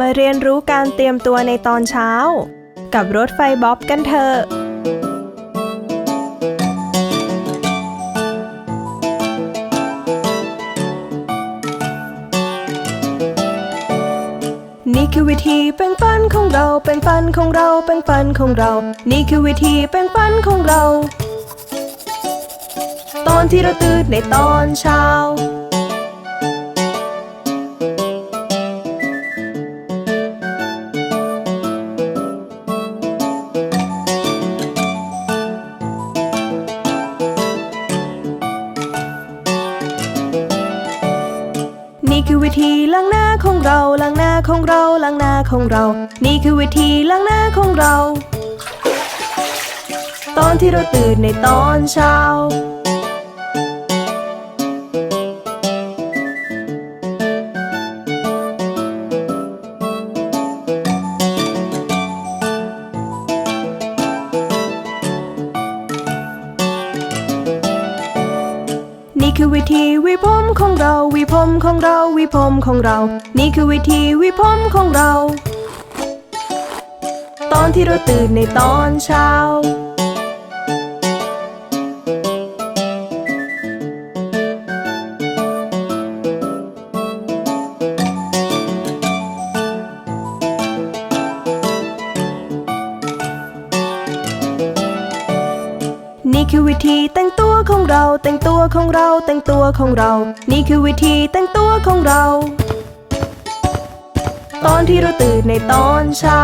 มาเรียนรู้การเตรียมตัวในตอนเช้า กับรถไฟบ๊อบกันเถอะนี่คือวิธีแปรงฟันของเราแปรงฟันของเราแปรงฟันของเรา นี่คือวิธีแปรงฟันของเรา ตอนที่เราตื่นในตอนเช้า คือวิธีล้างหน้าของเราล้างหน้าของเราล้างหน้าของเรา นี่คือวิธีล้างหน้าของเรา ตอนที่เราตื่นในตอนเช้า คือวิธีวิพมของเราวิพมของเราวิพมของเรา นี่คือวิธีวิพมของเรา ตอนที่เราตื่นในตอนเช้า คือวิธีแต่งตัวของเรา แต่งตัวของเรา แต่งตัวของเรา นี่คือวิธีแต่งตัวของเรา ตอนที่เราตื่นในตอนเช้า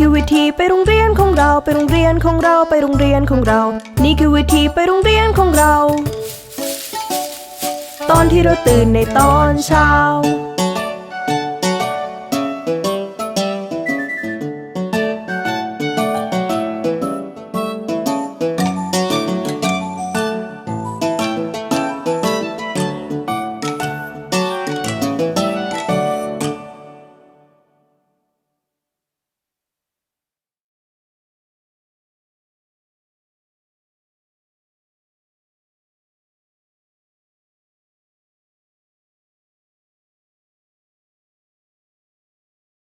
คือวิธีไปโรงเรียนของเราไปโรงเรียนของเราไปโรงเรียนของเรา นี่คือวิธีไปโรงเรียนของเรา ตอนที่เราตื่นในตอนเช้า